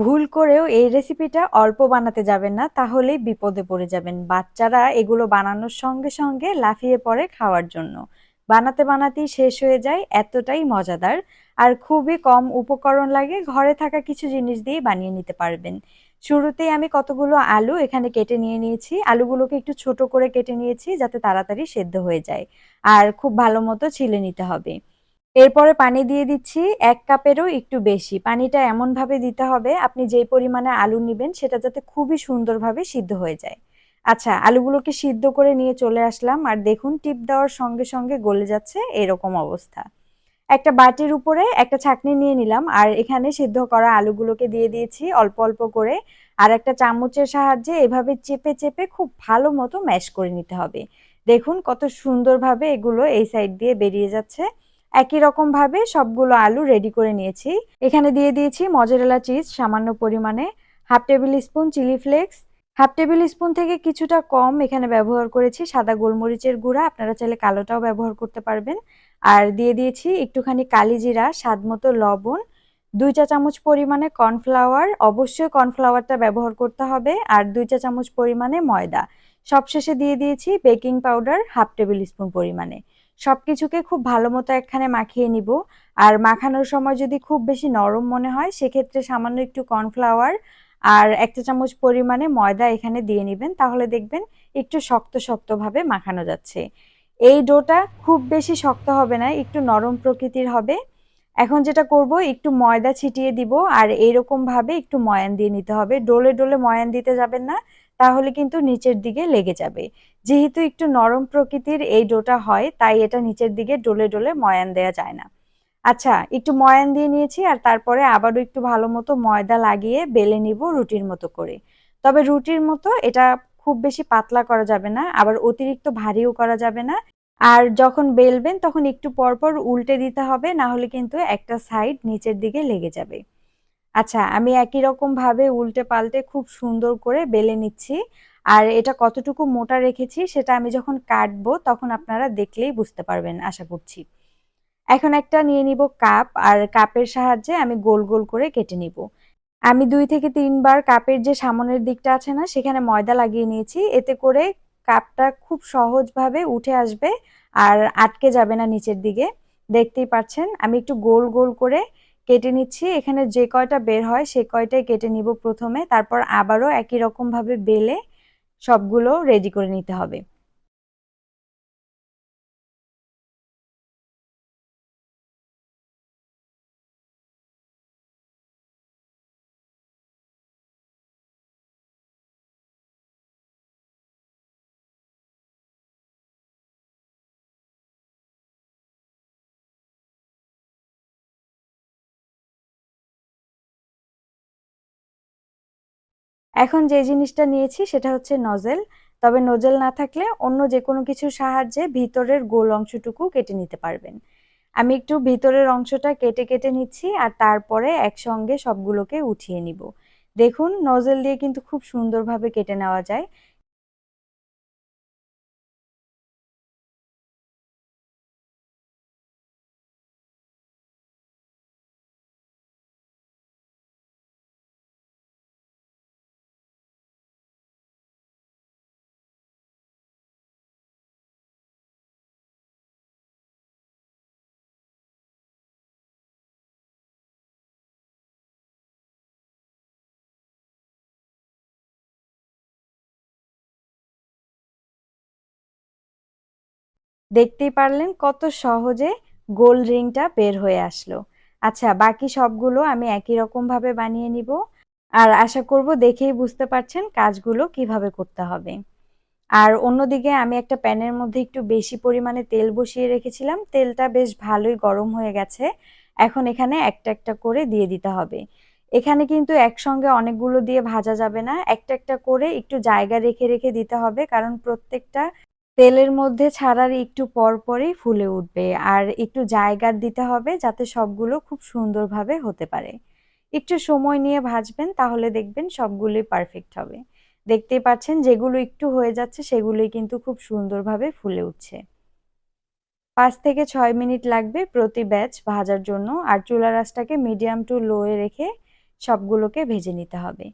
ভুল করেও এই রেসিপিটা অল্প বানাতে যাবেন না, তাহলেই বিপদে পড়ে যাবেন। বাচ্চারা এগুলো বানানোর সঙ্গে সঙ্গে লাফিয়ে পড়ে খাওয়ার জন্য। বানাতে বানাতেই শেষ হয়ে যায়, এতটাই মজাদার। আর খুবই কম উপকরণ লাগে, ঘরে থাকা কিছু জিনিস দিয়ে বানিয়ে নিতে পারবেন। শুরুতেই আমি কতগুলো আলু এখানে কেটে নিয়ে নিয়েছি। আলুগুলোকে একটু ছোট করে কেটে নিয়েছি, যাতে তাড়াতাড়ি সেদ্ধ হয়ে যায়। আর খুব ভালো মতো ছিলে নিতে হবে। এরপরে পানি দিয়ে দিচ্ছি, এক কাপেরও একটু বেশি। পানিটা এমনভাবে দিতে হবে, আপনি যেই পরিমাণে আলু নেবেন সেটা যাতে খুবই সুন্দরভাবে সিদ্ধ হয়ে যায়। আচ্ছা আলুগুলোকে সিদ্ধ করে নিয়ে চলে আসলাম, আর দেখুন টিপ দেওয়ার সঙ্গে সঙ্গে গলে যাচ্ছে এরকম অবস্থা। একটা বাটির উপরে একটা ছাকনি নিয়ে নিলাম, আর এখানে সিদ্ধ করা আলুগুলোকে দিয়ে দিয়েছি অল্প অল্প করে। আর একটা চামচের সাহায্যে এভাবে চেপে চেপে খুব ভালো মতো ম্যাশ করে নিতে হবে। দেখুন কত সুন্দরভাবে এগুলো এই সাইড দিয়ে বেরিয়ে যাচ্ছে। একই রকম ভাবে সবগুলো আলু রেডি করে নিয়েছি। এখানে দিয়ে দিয়েছি মজারেলা চিজ সামান্য পরিমাণে half tablespoon chilli flakes half tablespoon থেকে কিছুটা কম এখানে ব্যবহার করেছি সাদা গোলমরিচের গুঁড়া, আপনারা চাইলে কালোটাও ব্যবহার করতে পারবেন। আর দিয়ে দিয়েছি একটুখানি কালি জিরা, স্বাদ মতো লবণ, দুই চা চামচ পরিমাণে কর্নফ্লাওয়ার, অবশ্যই কর্নফ্লাওয়ারটা ব্যবহার করতে হবে, আর দুই চা চামচ পরিমাণে ময়দা। সবশেষে দিয়ে দিয়েছি baking powder half tablespoon পরিমাণে। সব কিছুকে খুব ভালো মতো একখানে মাখিয়ে নিব। আর মাখানোর সময় যদি খুব বেশি নরম মনে হয়, সেক্ষেত্রে সামান্য একটু কর্নফ্লাওয়ার আর একটা চামচ পরিমাণে ময়দা এখানে দিয়ে নেবেন। তাহলে দেখবেন একটু শক্ত শক্তভাবে মাখানো যাচ্ছে। এই ডোটা খুব বেশি শক্ত হবে না, একটু নরম প্রকৃতির হবে। এখন যেটা করব, একটু ময়দা ছিটিয়ে দিব আর এইরকম ভাবে একটু ময়ান দিয়ে নিতে হবে। ডোলে ডোলে ময়ান দিতে যাবেন না। তাহলে কিন্তু নিচের দিকে লেগে যাবে। যেহেতু একটু নরম প্রকৃতির এই ডোটা হয়, তাই এটা নিচের দিকে ডোলে ডোলে ময়ান দেয়া যায় না। আচ্ছা একটু ময়ান দিয়ে নিয়েছি আর তারপরে আবারও একটু ভালো মতো ময়দা লাগিয়ে বেলে নিব রুটির মতো করে। তবে রুটির মতো এটা খুব বেশি পাতলা করা যাবে না, আবার অতিরিক্ত ভারীও করা যাবে না। আর যখন বেলবেন তখন একটু পরপর উল্টে দিতে হবে না হলে কিন্তু একটা সাইড নিচের দিকে লেগে যাবে। আচ্ছা আমি একই রকম ভাবে উল্টে পাল্টে খুব সুন্দর করে বেলে নিচ্ছি। আর এটা কতটুকু মোটা রেখেছি সেটা আমি যখন কাটবো তখন আপনারা দেখলেই বুঝতে পারবেন, আশা করছি। এখন একটা নিয়ে নিব কাপ, আর কাপের সাহায্যে আমি গোল গোল করে কেটে নিব। আমি দুই থেকে তিনবার কাপের যে সামনের দিকটা আছে না, সেখানে ময়দা লাগিয়ে নিয়েছি। এতে করে কাপটা খুব সহজভাবে উঠে আসবে আর আটকে যাবে না নিচের দিকে। দেখতেই পাচ্ছেন, আমি একটু গোল গোল করে কেটে নিচ্ছি। এখানে যে কয়টা বের হয় সে কয়টাই কেটে নিব প্রথমে। তারপর আবারও একই রকমভাবে বেলে সবগুলো রেডি করে নিতে হবে। এখন যে জিনিসটা নিয়েছি সেটা হচ্ছে নজেল তবে নজেল না থাকলে অন্য যে কোনো কিছুর সাহায্যে ভিতরের গোল অংশটুকু কেটে নিতে পারবেন। আমি একটু ভিতরের অংশটা কেটে কেটে নিচ্ছি আর তারপরে একসঙ্গে সবগুলোকে উঠিয়ে নিব। দেখুন নজেল দিয়ে কিন্তু খুব সুন্দরভাবে কেটে নেওয়া যায়। দেখতেই পারলেন কত সহজে গোল রিংটা বের হয়ে আসলো। আচ্ছা বাকি সবগুলো আমি একই রকম ভাবে বানিয়ে নিব। আর আশা করব দেখেই বুঝতে পারছেন কাজগুলো কীভাবে করতে হবে। আর অন্যদিকে আমি একটা প্যানের মধ্যে একটু বেশি পরিমাণে তেল বসিয়ে রেখেছিলাম। তেলটা বেশ ভালোই গরম হয়ে গেছে। এখন এখানে একটা একটা করে দিয়ে দিতে হবে। এখানে কিন্তু একসঙ্গে অনেকগুলো দিয়ে ভাজা যাবে না। একটা একটা করে একটু জায়গা রেখে রেখে দিতে হবে। কারণ প্রত্যেকটা তেলের মধ্যে ছাড়ার একটু পর পরই ফুলে উঠবে। আর একটু জায়গা দিতে হবে যাতে সবগুলো খুব সুন্দরভাবে হতে পারে। একটু সময় নিয়ে ভাজবেন, তাহলে দেখবেন সবগুলোই পারফেক্ট হবে। দেখতেই পাচ্ছেন যেগুলো একটু হয়ে যাচ্ছে, সেগুলোই কিন্তু খুব সুন্দরভাবে ফুলে উঠছে। পাঁচ থেকে ছয় মিনিট লাগবে প্রতি ব্যাচ ভাজার জন্য। আর চুলা রাসটাকে মিডিয়াম টু লোয়ে রেখে সবগুলোকে ভেজে নিতে হবে।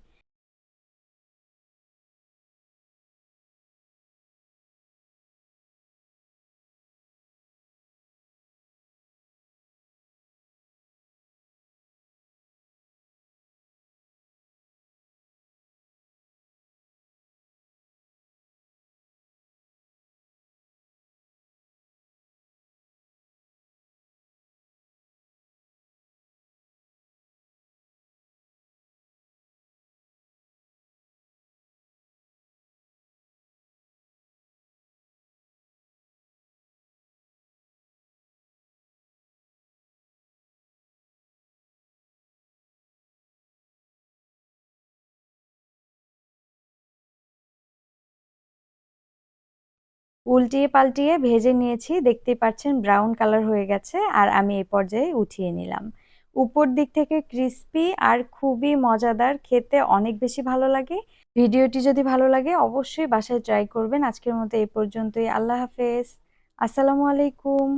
উল্টিয়ে পাল্টিয়ে ভেজে নিয়েছি, দেখতেই পাচ্ছেন ব্রাউন কালার হয়ে গেছে, আর আমি এই পর্যায়ে উঠিয়ে নিলাম। উপর দিক থেকে ক্রিস্পি আর খুবই মজাদার, খেতে অনেক বেশি ভালো লাগে। ভিডিওটি যদি ভালো লাগে, অবশ্যই বাসায় ট্রাই করবেন। আজকের মতো এই পর্যন্তই। আল্লাহ হাফেজ। আসসালামু আলাইকুম।